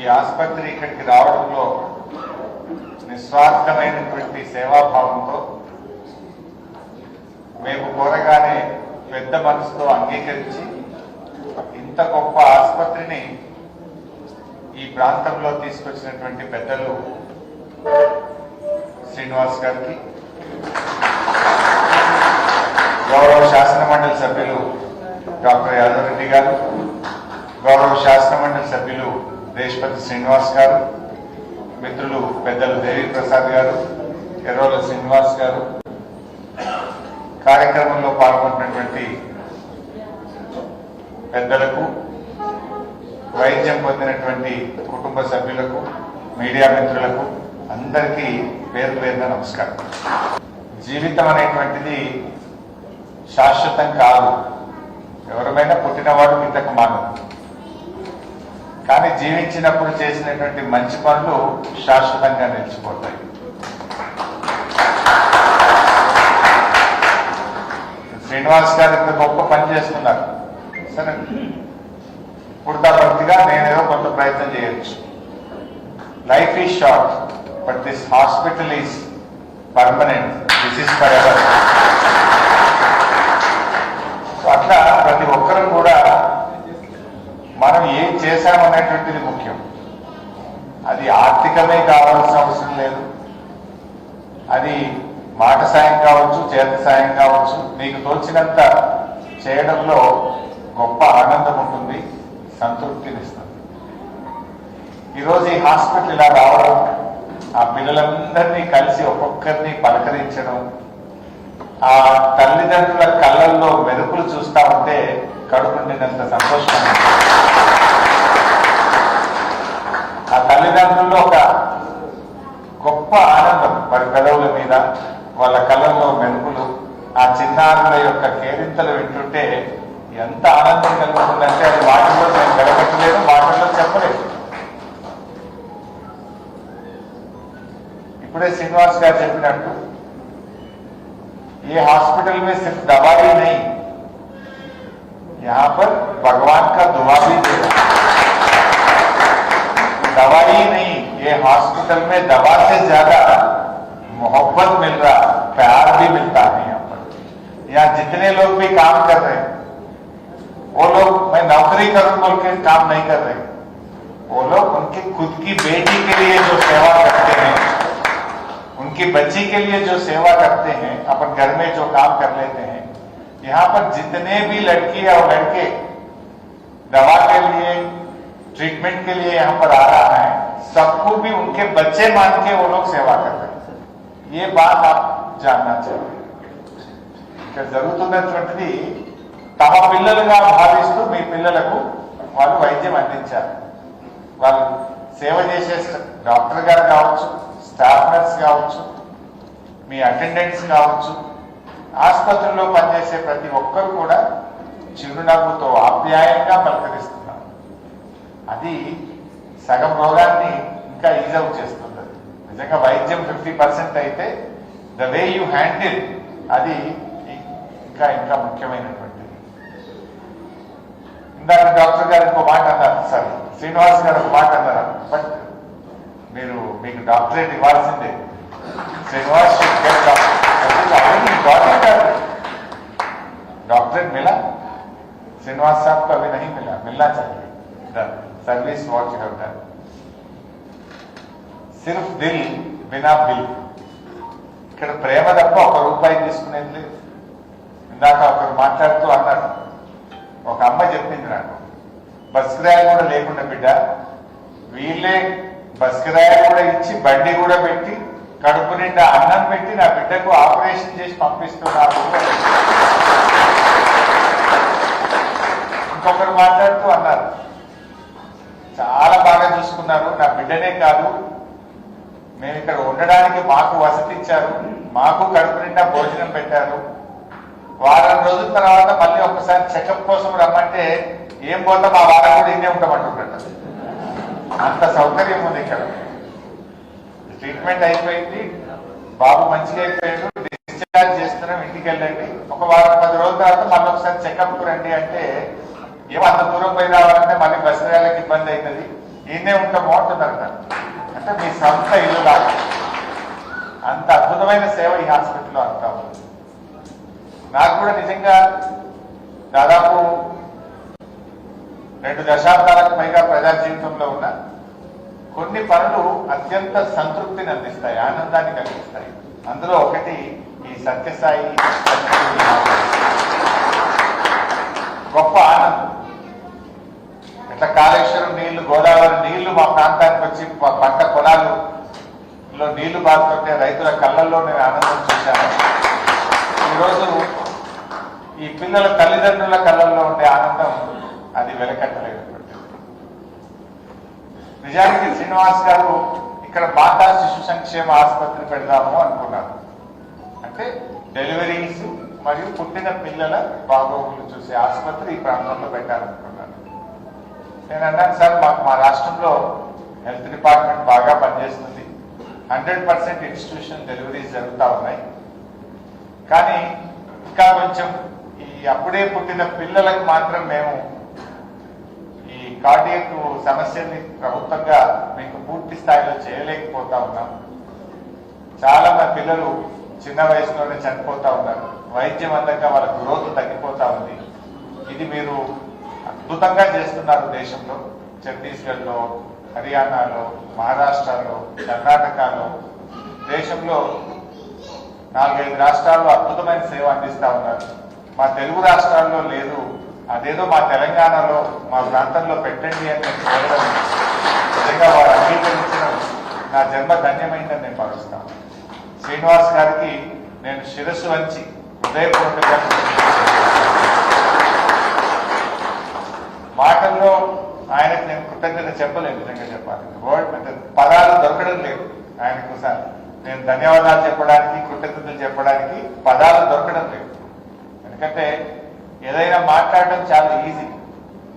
ఈ ఆసుపత్రి ఇక్కడికి రావడంలో నిస్వార్థమైనటువంటి సేవాభావంతో మేము కోరగానే పెద్ద మనసుతో అంగీకరించి ఇంత గొప్ప ఆసుపత్రిని ఈ ప్రాంతంలో తీసుకొచ్చినటువంటి పెద్దలు శ్రీనివాస్ గారికి గౌరవ శాసన మండలి సభ్యులు డాక్టర్ యాదవ్ రెడ్డి గారు గౌరవ శాసన మండలి సభ్యులు దేశపతి శ్రీనివాస్ గారు మిత్రులు పెద్దలు దేవి ప్రసాద్ గారు ఎర్రోల శ్రీనివాస్ గారు కార్యక్రమంలో పాల్గొంటున్నటువంటి పెద్దలకు వైద్యం పొందినటువంటి కుటుంబ సభ్యులకు మీడియా మిత్రులకు అందరికీ పేరు పేరున నమస్కారం. జీవితం అనేటువంటిది శాశ్వతం కాదు. ఎవరమైనా పుట్టినవాడు ఇంతకు మానవు కానీ జీవించినప్పుడు చేసినటువంటి మంచి పనులు శాశ్వతంగా నిలిచిపోతాయి. శ్రీనివాస్ గారు ఇంత గొప్ప పని చేస్తున్నారు. సరే. పుడతాపర్తిగా నేనేదో కొంత ప్రయత్నం చేయొచ్చు. Life is short but this hospital is permanent this is forever అట్లా ప్రతి ఒక్కరూ కూడా మనం ఏం చేశామనేటువంటిది ముఖ్యం. అది ఆర్థికమే కావాల్సిన అవసరం లేదు. అది మాట సాయం కావచ్చు చేత సాయం కావచ్చు. నీకు తోచినంత చేయడంలో గొప్ప ఆనందం ఉంటుంది సంతృప్తినిస్తుంది. ఈరోజు ఈ హాస్పిటల్ ఇలా రావడం ఆ పిల్లలందరినీ కలిసి ఒక్కొక్కరిని పలకరించడం ఆ తల్లిదండ్రుల కళ్ళల్లో మెరుపులు చూస్తా ఉంటే కడుపు నిండినంత సంతోషం అనిపిస్తుంది. ఆ తల్లిదండ్రుల్లో ఒక గొప్ప ఆనందం వారి పెదవుల మీద వాళ్ళ కళ్ళల్లో మెరుపులు ఆ చిన్నారుల యొక్క కేరింతలు వింటుంటే ఎంత ఆనందం కలుగుతుందంటే అది మాటల్లో నేను గడపట్లేదు మాటల్లో చెప్పలేదు ఇప్పుడే శ్రీనివాస్ గారు చెప్పినట్టు ये हॉस्पिटल में सिर्फ दवाई नहीं यहाँ पर भगवान का दुआ भी दे रहा है दवाई नहीं ये हॉस्पिटल में दवा से ज्यादा मोहब्बत मिल रहा प्यार भी मिलता है यहाँ पर। यहाँ जितने लोग भी काम कर रहे हैं, वो लोग, मैं नौकरी करूँ बोल के काम नहीं कर रहे। वो लोग उनकी खुद की बेटी के लिए जो सेवा करते हैं, उनकी बच्ची के लिए जो सेवा करते हैं, अपन घर में जो काम कर लेते हैं, यहाँ पर जितने भी लड़की और लड़के दवा के लिए ट्रीटमेंट के लिए यहाँ पर आ रहा है, सबको भी उनके बच्चे मान के वो लोग सेवा कर रहे हैं। ये बात आप जानना चाहिए ఇక్కడ జరుగుతున్నటువంటిది తమ పిల్లలుగా భావిస్తూ మీ పిల్లలకు వాళ్ళు వైద్యం అందించారు వాళ్ళు సేవ చేసే డాక్టర్ గారు కావచ్చు స్టాఫ్ నర్స్ కావచ్చు మీ అటెండెంట్స్ కావచ్చు ఆసుపత్రిలో పనిచేసే ప్రతి ఒక్కరు కూడా చిరునవ్వుతో ఆప్యాయంగా పలకరిస్తున్నారు అది సగం రోగాన్ని ఇంకా ఈజ్ అవుట్ చేస్తుంది నిజంగా వైద్యం ఫిఫ్టీ పర్సెంట్ అయితే ద వే యూ హ్యాండిల్ అది ఇ- ఇంకా ఇంకా ముఖ్యమైనటువంటిది ఇందాక డాక్టర్ గారు ఇంకో మాట అన్నారు సారీ శ్రీనివాస్ గారు ఒక మాట అన్నారు బట్ మీరు మీకు డాక్టరేట్ ఇవ్వాల్సిందే Srinivas should get doctor- that is already got it already. Doctorate मिला श्रीनिवास साहब को अभी नहीं मिला मिलना चाहिए the service what you have done సిర్ఫ్ దిల్ బినా బిల్ ఇక్కడ ప్రేమ తప్ప ఒక రూపాయి తీసుకునేది లేదు. ఇందాక ఒకరు మాట్లాడుతూ అన్నారు. ఒక అమ్మ చెప్పింది నాకు. బస్ కిరాయి కూడా లేకుండా బిడ్డ వీళ్ళే బస్ కిరాయి కూడా ఇచ్చి బండి కూడా పెట్టి కడుపు నిండా అన్నం పెట్టి నా బిడ్డకు ఆపరేషన్ చేసి పంపిస్తున్నారు. ఇంకొకరు మాట్లాడుతూ అన్నారు. చాలా బాగా చూసుకున్నారు. నా బిడ్డనే కాదు మేము ఇక్కడ ఉండడానికి మాకు వసతి ఇచ్చారు. మాకు కడుపు నిండా భోజనం పెట్టారు. వారం రోజుల తర్వాత మళ్ళీ ఒకసారి చెకప్ కోసం రమ్మంటే ఏం పోతాం ఆ వారం కూడా ఇన్నే ఉంటామంటున్నట్టు అంత సౌకర్యం ఉంది ఇక్కడ. ట్రీట్మెంట్ అయిపోయింది. బాబు మంచిగా అయిపోయాడు. డిశ్చార్జ్ చేస్తున్నాం ఇంటికి వెళ్ళండి. ఒక వారం పది రోజుల తర్వాత మళ్ళీ ఒకసారి చెకప్ రండి అంటే ఏమో అంత దూరం పోయి రావాలంటే మళ్ళీ బస్ రైళ్ళకి ఇబ్బంది అవుతుంది. ఈయనే బాగుంటుంది అంటారు అంటే మీ సొంత ఇల్లు లాగా అంత అద్భుతమైన సేవ ఈ హాస్పిటల్లో అంతా నాకు కూడా నిజంగా దాదాపు రెండు దశాబ్దాలకు పైగా ప్రజా జీవితంలో ఉన్న కొన్ని పనులు అత్యంత సంతృప్తిని అందిస్తాయి ఆనందాన్ని కలిగిస్తాయి. అందులో ఒకటి ఈ సత్యసాయి గొప్ప ఆనందం. ఇట్లా కాళేశ్వరం నీళ్ళు గోదావరి నీళ్ళు మా ప్రాంతానికి వచ్చి పంట పొలాలు లో నీళ్ళు బాగుతుంటే రైతుల కళ్ళల్లో నేను ఆనందం చూశాను. ఈరోజు ఈ పిల్లల తల్లిదండ్రుల కళ్ళల్లో ఉండే ఆనందం అది వెలకట్టలేనటువంటిది నిజానికి శ్రీనివాస్ గారు ఇక్కడ మాతా శిశు సంక్షేమ ఆసుపత్రి పెడదాము అనుకున్నారు. అంటే డెలివరీస్ మరియు పుట్టిన పిల్లల బాగోగులు చూసే ఆసుపత్రి ఈ ప్రాంతంలో పెట్టాలనుకున్నారు నేను అన్నాను సార్ మాకు మా రాష్ట్రంలో హెల్త్ డిపార్ట్మెంట్ బాగా పనిచేస్తుంది. హండ్రెడ్ పర్సెంట్ ఇన్స్టిట్యూషన్ డెలివరీస్ జరుగుతూ ఉన్నాయి. కానీ ఇంకా కొంచెం ఈ అప్పుడే పుట్టిన పిల్లలకు మాత్రం మేము ఈ కార్డియక్ సమస్యని ప్రభుత్వంగా మీకు పూర్తి స్థాయిలో చేయలేకపోతా ఉన్నాం. చాలా మంది పిల్లలు చిన్న వయసులోనే చనిపోతా ఉన్నారు. వైద్యం అందక వాళ్ళ గ్రోత్ తగ్గిపోతా ఉంది. ఇది మీరు అద్భుతంగా చేస్తున్నారు దేశంలో. ఛత్తీస్గఢ్లో హర్యానాలో మహారాష్ట్రలో కర్ణాటకలో. దేశంలో నాలుగైదు రాష్ట్రాల్లో అద్భుతమైన సేవ అందిస్తా ఉన్నారు. మా తెలుగు రాష్ట్రాల్లో లేదు. అదేదో మా తెలంగాణలో మా ప్రాంతంలో పెట్టండి అని నేను కోరడం నిజంగా వారు అంగీకరించడం నా జన్మ ధన్యమైందని నేను భావిస్తాను. శ్రీనివాస్ గారికి నేను శిరస్సు వంచి హృదయపూర్వకంగా మాటల్లో ఆయనకు నేను కృతజ్ఞత చెప్పలేను నిజంగా చెప్పాలి వర్డ్ అంటే పదాలు దొరకడం లేదు ఆయనకు సార్. నేను ధన్యవాదాలు చెప్పడానికి కృతజ్ఞతలు చెప్పడానికి పదాలు దొరకడం లేదు. ఎందుకంటే ఏదైనా మాట్లాడడం చాలా ఈజీ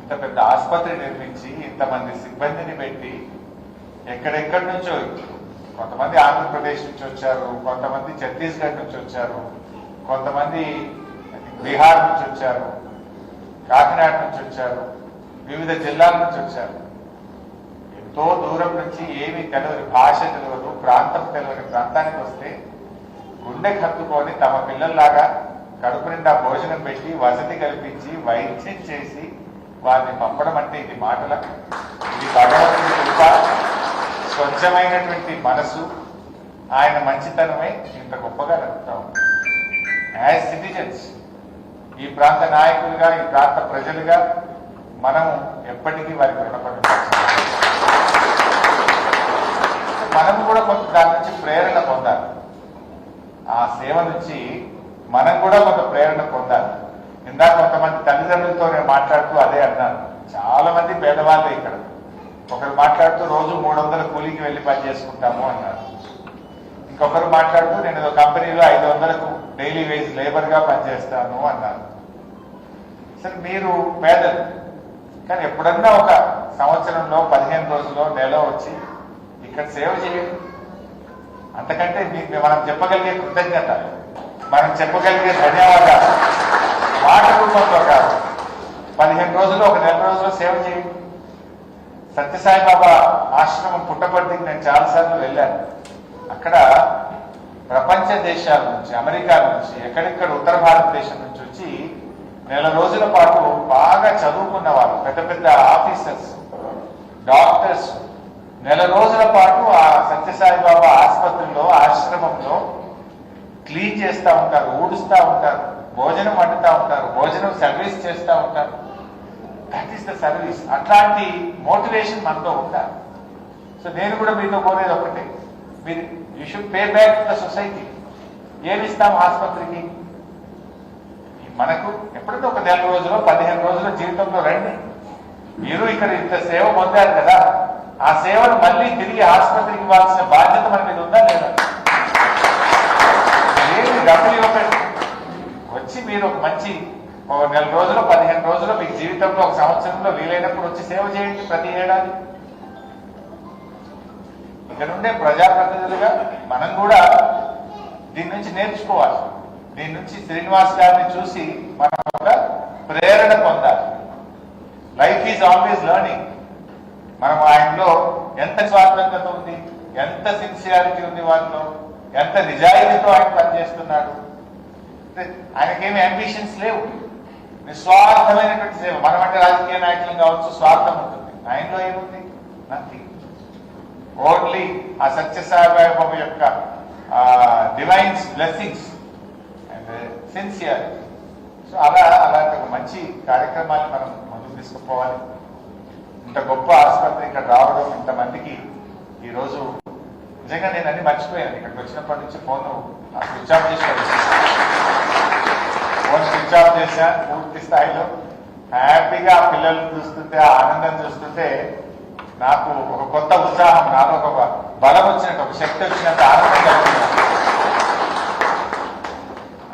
ఇంత పెద్ద ఆసుపత్రి నిర్మించి ఇంతమంది సిబ్బందిని పెట్టి ఎక్కడెక్కడి నుంచో కొంతమంది ఆంధ్రప్రదేశ్ నుంచి వచ్చారు కొంతమంది ఛత్తీస్గఢ్ నుంచి వచ్చారు కొంతమంది బీహార్ నుంచి వచ్చారు కాకినాడ నుంచి వచ్చారు. వివిధ జిల్లాల నుంచి వచ్చారు. ఎంతో దూరం నుంచి ఏమి తెలియదు భాష తెలియదు ప్రాంతం తెలియని ప్రాంతానికి వస్తే గుండె కత్తుకొని తమ పిల్లల్లాగా కడుపు నిండా భోజనం పెట్టి వసతి కల్పించి వైద్యం చేసి వారిని పంపడం అంటే ఇది మాటల? ఇది భగవంతుడి కృప స్వచ్ఛమైనటువంటి మనసు. ఆయన మంచితనమే ఇంత గొప్పగా నడుపుతాం యాజ్ సిటిజన్స్ ఈ ప్రాంత నాయకులుగా ఈ ప్రాంత ప్రజలుగా మనం ఎప్పటికీ వారికి రుణపడి మనం కూడా కొంత దాని నుంచి ప్రేరణ పొందాలి. ఆ సేవ నుంచి మనం కూడా కొంత ప్రేరణ పొందాలి. ఇందాక కొంతమంది తల్లిదండ్రులతో నేను మాట్లాడుతూ అదే అన్నాను చాలా మంది పేదవాళ్ళే ఇక్కడ. ఒకరు మాట్లాడుతూ రోజు మూడు వందల కూలీకి వెళ్ళి పని చేసుకుంటాము అన్నారు. ఇంకొకరు మాట్లాడుతూ నేను ఏదో కంపెనీలో ఐదు వందలకు డైలీ వేజ్ లేబర్గా పనిచేస్తాను అన్నారు. సరే మీరు పేదలు. కానీ ఎప్పుడన్నా ఒక సంవత్సరంలో పదిహేను రోజుల్లో నెల వచ్చి ఇక్కడ సేవ చేయండి. అంతకంటే మీకు మనం చెప్పగలిగే కృతజ్ఞత మనం చెప్పగలిగే ధన్యవాదాలు. మాట రూపంలో కాదు. పదిహేను రోజులు ఒక నెల రోజులు సేవ చేయండి. సత్యసాయిబాబా ఆశ్రమం పుట్టపర్తికి నేను చాలాసార్లు వెళ్ళాను. అక్కడ ప్రపంచ దేశాల నుంచి అమెరికా నుంచి ఎక్కడెక్కడ ఉత్తర భారతదేశం నుంచి వచ్చి నెల రోజుల పాటు బాగా చదువుకున్న వాళ్ళు పెద్ద పెద్ద ఆఫీసర్స్ డాక్టర్స్ నెల రోజుల పాటు ఆ సత్యసాయి బాబా ఆసుపత్రిలో ఆశ్రమంలో క్లీన్ చేస్తూ ఉంటారు ఊడుస్తూ ఉంటారు భోజనం వండుతూ ఉంటారు భోజనం సర్వీస్ చేస్తూ ఉంటారు. దట్ ఈస్ ద సర్వీస్ అట్లాంటి మోటివేషన్ మనతో ఉండాలి సో నేను కూడా మీతో కోరేది ఒకటే. మీరు you should pay back the society ఏమి ఇస్తాం ఆసుపత్రికి? మనకు ఎప్పుడైతే ఒక నెల రోజులో పదిహేను రోజుల జీవితంలో రండి. మీరు ఇక్కడ ఇంత సేవ పొందారు కదా ఆ సేవను మళ్ళీ తిరిగి ఆసుపత్రికి ఇవ్వాల్సిన బాధ్యత మన మీద ఉందా లేదా? ఏమి డబ్బులు ఇవ్వకండి. వచ్చి మీరు ఒక మంచి ఒక నెల రోజులు పదిహేను రోజులు మీ జీవితంలో ఒక సంవత్సరంలో వీలైనప్పుడు వచ్చి సేవ చేయండి ప్రతి ఏడాది. ఇక్కడ నుండే ప్రజాప్రతినిధులుగా మనం కూడా దీని నుంచి నేర్చుకోవాలి. దీని నుంచి శ్రీనివాస్ గారిని చూసి మనం ఒక ప్రేరణ పొందాలి. లైఫ్ ఈజ్ ఆల్వేస్ లెర్నింగ్ మనం ఆయనలో ఎంత స్వాతంత్రత ఉంది ఎంత సిన్సియారిటీ ఉంది వాళ్ళలో ఎంత నిజాయితీతో ఆయన పనిచేస్తున్నాడు. ఆయనకేమి అంబిషన్స్ లేవు. నిస్వార్థమైనటువంటి సేవ. మనం అంటే రాజకీయ నాయకులు కావచ్చు స్వార్థం ఉంటుంది. ఆయనలో ఏముంది? నథింగ్ ఓన్లీ ఆ సత్యసాయిబాబు యొక్క డివైన్స్ బ్లెస్సింగ్స్ సిన్సియర్ సో అలా అలాంటి ఒక మంచి కార్యక్రమాన్ని మనం ముందుకు తీసుకుపోవాలి. ఇంత గొప్ప ఆసుపత్రి ఇక్కడ రావడం ఇంతమందికి ఈరోజు నిజంగా నేను అన్ని మర్చిపోయాను. ఇక్కడికి వచ్చినప్పటి నుంచి ఫోన్ స్విచ్ ఆఫ్ చేసి ఫోన్ స్విచ్ ఆఫ్ చేశా పూర్తి స్థాయిలో. హ్యాపీగా ఆ పిల్లల్ని చూస్తుంటే ఆ ఆనందం చూస్తుంటే నాకు ఒక కొత్త ఉత్సాహం నాలో ఒక బలం వచ్చినట్టు ఒక శక్తి వచ్చినట్టు ఆనందం కలుగుతుంది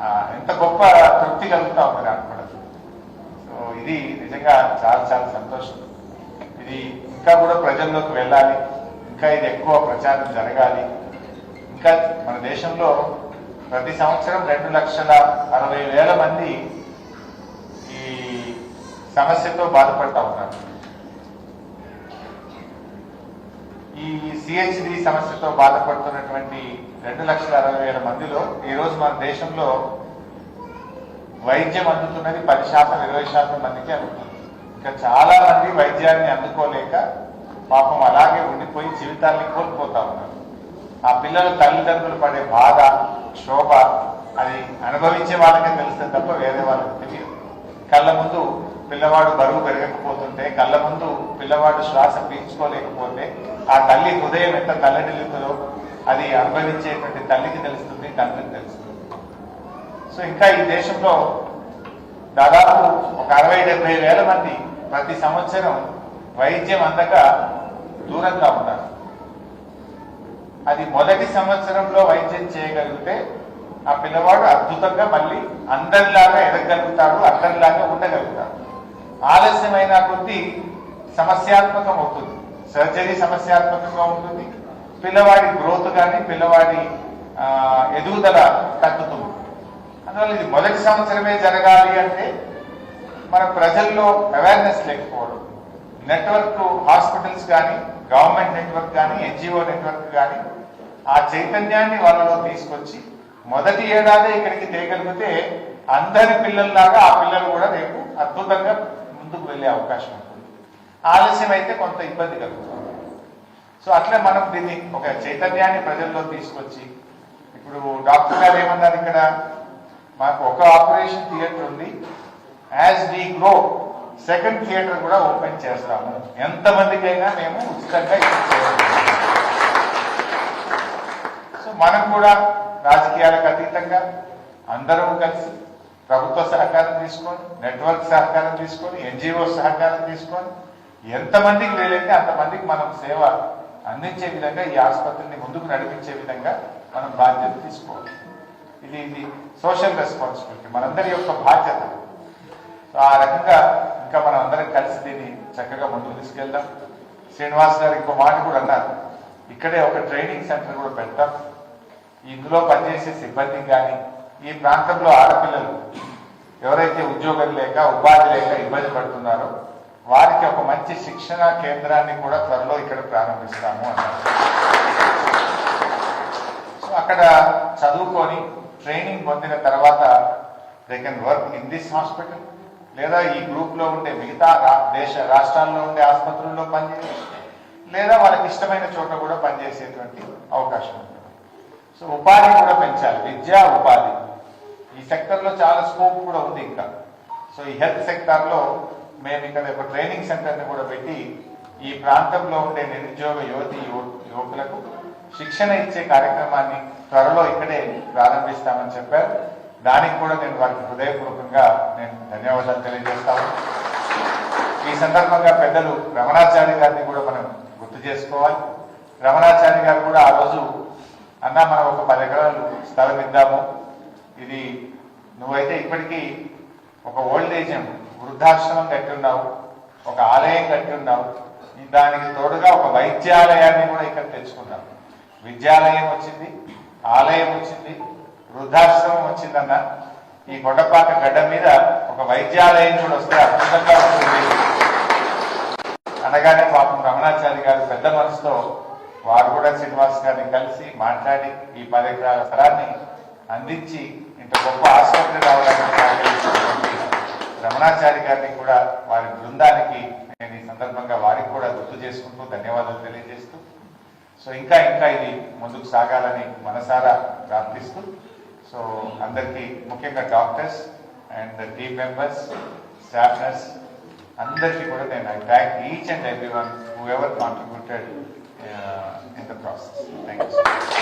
ఆ, ఎంత గొప్ప తృప్తి కలుగుతా ఉంది కూడా. సో ఇది నిజంగా చాలా చాలా సంతోషం. ఇది ఇంకా కూడా ప్రజల్లోకి వెళ్ళాలి. ఇంకా ఇది ఎక్కువ ప్రచారం జరగాలి. ఇంకా మన దేశంలో ప్రతి సంవత్సరం రెండు లక్షల అరవై వేల మంది ఈ సమస్యతో బాధపడతా ఉన్నారు. ఈ సిహెచ్డి సమస్యతో బాధపడుతున్నటువంటి రెండు లక్షల అరవై వేల మందిలో ఈరోజు మన దేశంలో వైద్యం అందుతున్నది పది శాతం ఇరవై శాతం మందికి అందుతుంది ఇంకా చాలా మంది వైద్యాన్ని అందుకోలేక పాపం అలాగే ఉండిపోయి జీవితాన్ని కోల్పోతా ఉన్నారు. ఆ పిల్లల తల్లిదండ్రులు పడే బాధ క్షోభ అది అనుభవించే వాళ్ళకే తెలుస్తుంది తప్ప వేరే వాళ్ళకి తెలియదు. కళ్ళ ముందు పిల్లవాడు బరువు పెరగకపోతుంటే కళ్ళ ముందు పిల్లవాడు శ్వాస పీల్చుకోలేకపోతే ఆ తల్లి హృదయం ఎంత తల్లడిల్లుతుందో అది అనుభవించేటువంటి తల్లికి తెలుస్తుంది తండ్రికి తెలుస్తుంది. సో ఇంకా ఈ దేశంలో దాదాపు ఒక అరవై డెబ్బై వేల మంది ప్రతి సంవత్సరం వైద్యం అందక దూరంగా ఉన్నారు అది మొదటి సంవత్సరంలో వైద్యం చేయగలిగితే ఆ పిల్లవాడు అద్భుతంగా మళ్ళీ అందరిలాగా ఎదగలుగుతాడు అందరిలాగా ఉండగలుగుతాడు. ఆలస్యమైన కొద్దీ సమస్యాత్మకం అవుతుంది. సర్జరీ సమస్యాత్మకంగా ఉంటుంది. పిల్లవాడి గ్రోత్ కానీ పిల్లవాడి ఆ, ఎదుగుదల తగ్గుతుంది. అందువల్ల ఇది మొదటి సంవత్సరమే జరగాలి అంటే మన ప్రజల్లో అవేర్నెస్ లేకపోవడం. నెట్వర్క్ హాస్పిటల్స్ కానీ గవర్నమెంట్ నెట్వర్క్ కానీ ఎన్జిఓ నెట్వర్క్ కానీ ఆ చైతన్యాన్ని వాళ్ళలో తీసుకొచ్చి మొదటి ఏడాదే ఇక్కడికి తేగలిగితే అందరి పిల్లల్లాగా ఆ పిల్లలు కూడా రేపు అద్భుతంగా ముందుకు వెళ్ళే అవకాశం ఉంటుంది. ఆలస్యం అయితే కొంత ఇబ్బంది కలుగుతుంది. సో అట్లా మనం దీన్ని ఒక చైతన్యాన్ని ప్రజల్లో తీసుకొచ్చి ఇప్పుడు డాక్టర్ గారు ఏమన్నారు ఇక్కడ? మాకు ఒక ఆపరేషన్ థియేటర్ ఉంది. As we grow second theatre కూడా ఓపెన్ చేస్తాము. ఎంతమందికైనా మేము ఉచితంగా సో మనం కూడా రాజకీయాలకు అతీతంగా అందరం కలిసి ప్రభుత్వ సహకారం తీసుకొని నెట్వర్క్ సహకారం తీసుకొని ఎన్జిఓ సహకారం తీసుకొని ఎంతమందికి వీలైతే అంతమందికి మనం సేవ అందించే విధంగా ఈ ఆసుపత్రిని ముందుకు నడిపించే విధంగా మనం బాధ్యత తీసుకోవాలి. ఇది ఇది సోషల్ రెస్పాన్సిబిలిటీ మనందరి యొక్క బాధ్యత. సో ఆ రకంగా ఇంకా మనం అందరం కలిసి దీన్ని చక్కగా ముందుకు తీసుకెళ్దాం. శ్రీనివాస్ గారు ఇంకో మాట కూడా అన్నారు. ఇక్కడే ఒక ట్రైనింగ్ సెంటర్ కూడా పెడతాం. ఇందులో పనిచేసే సిబ్బంది కానీ ఈ ప్రాంతంలో ఆడపిల్లలు ఎవరైతే ఉద్యోగం లేక ఉపాధి లేక ఇబ్బంది పడుతున్నారో వారికి ఒక మంచి శిక్షణ కేంద్రాన్ని కూడా త్వరలో ఇక్కడ ప్రారంభిస్తాము అన్నారు. సో అక్కడ చదువుకొని ట్రైనింగ్ పొందిన తర్వాత they can work in this hospital లేదా ఈ గ్రూప్లో ఉండే మిగతా దేశ రాష్ట్రాల్లో ఉండే ఆసుపత్రుల్లో పనిచేయచ్చు. లేదా వాళ్ళకి ఇష్టమైన చోట కూడా పనిచేసేటువంటి అవకాశం ఉంటుంది. సో ఉపాధి కూడా పెంచాలి. విద్యా ఉపాధి. ఈ సెక్టర్లో చాలా స్కోప్ కూడా ఉంది ఇంకా. సో ఈ హెల్త్ సెక్టార్లో మేము ఇక్కడ ఒక ట్రైనింగ్ సెంటర్ని కూడా పెట్టి ఈ ప్రాంతంలో ఉండే నిరుద్యోగ యువతి యువకులకు శిక్షణ ఇచ్చే కార్యక్రమాన్ని త్వరలో ఇక్కడే ప్రారంభిస్తామని చెప్పారు. దానికి కూడా నేను వారికి హృదయపూర్వకంగా నేను ధన్యవాదాలు తెలియజేస్తాను. ఈ సందర్భంగా పెద్దలు రమణాచార్య గారిని కూడా మనం గుర్తు చేసుకోవాలి. రమణాచార్య గారు కూడా ఆ రోజు అన్న మనం ఒక పది ఎకరాలు స్థలం ఇద్దాము. ఇది నువ్వైతే ఇప్పటికీ ఒక ఓల్డ్ ఏజ్ వృద్ధాశ్రమం కట్టి ఉన్నావు ఒక ఆలయం కట్టి ఉన్నావు దానికి తోడుగా ఒక వైద్యాలయాన్ని కూడా ఇక్కడ తెచ్చుకున్నావు విద్యాలయం వచ్చింది ఆలయం వచ్చింది వృద్ధాశ్రమం వచ్చిందన్న ఈ కొండపాక గడ్డ మీద ఒక వైద్యాలయం కూడా వస్తే అద్భుతంగా ఉంటుంది. అనగానే పాపం రమణాచారి గారు పెద్ద మనసుతో వారు కూడా శ్రీనివాస్ గారిని కలిసి మాట్లాడి ఈ పది ఎకరాల స్థలాన్ని అందించి ఇంత గొప్ప ఆసుపత్రి రావడానికి రమణాచారి గారిని కూడా వారి బృందానికి నేను ఈ సందర్భంగా వారికి కూడా గుర్తు చేసుకుంటూ ధన్యవాదాలు తెలియజేస్తూ సో ఇంకా ఇంకా ఇది ముందుకు సాగాలని మనసారా ప్రార్థిస్తూ సో అందరికీ ముఖ్యంగా doctors and team members staff nurse అందరికీ కూడా నేను I thank each and every one whoever contributed in the process. Thank you.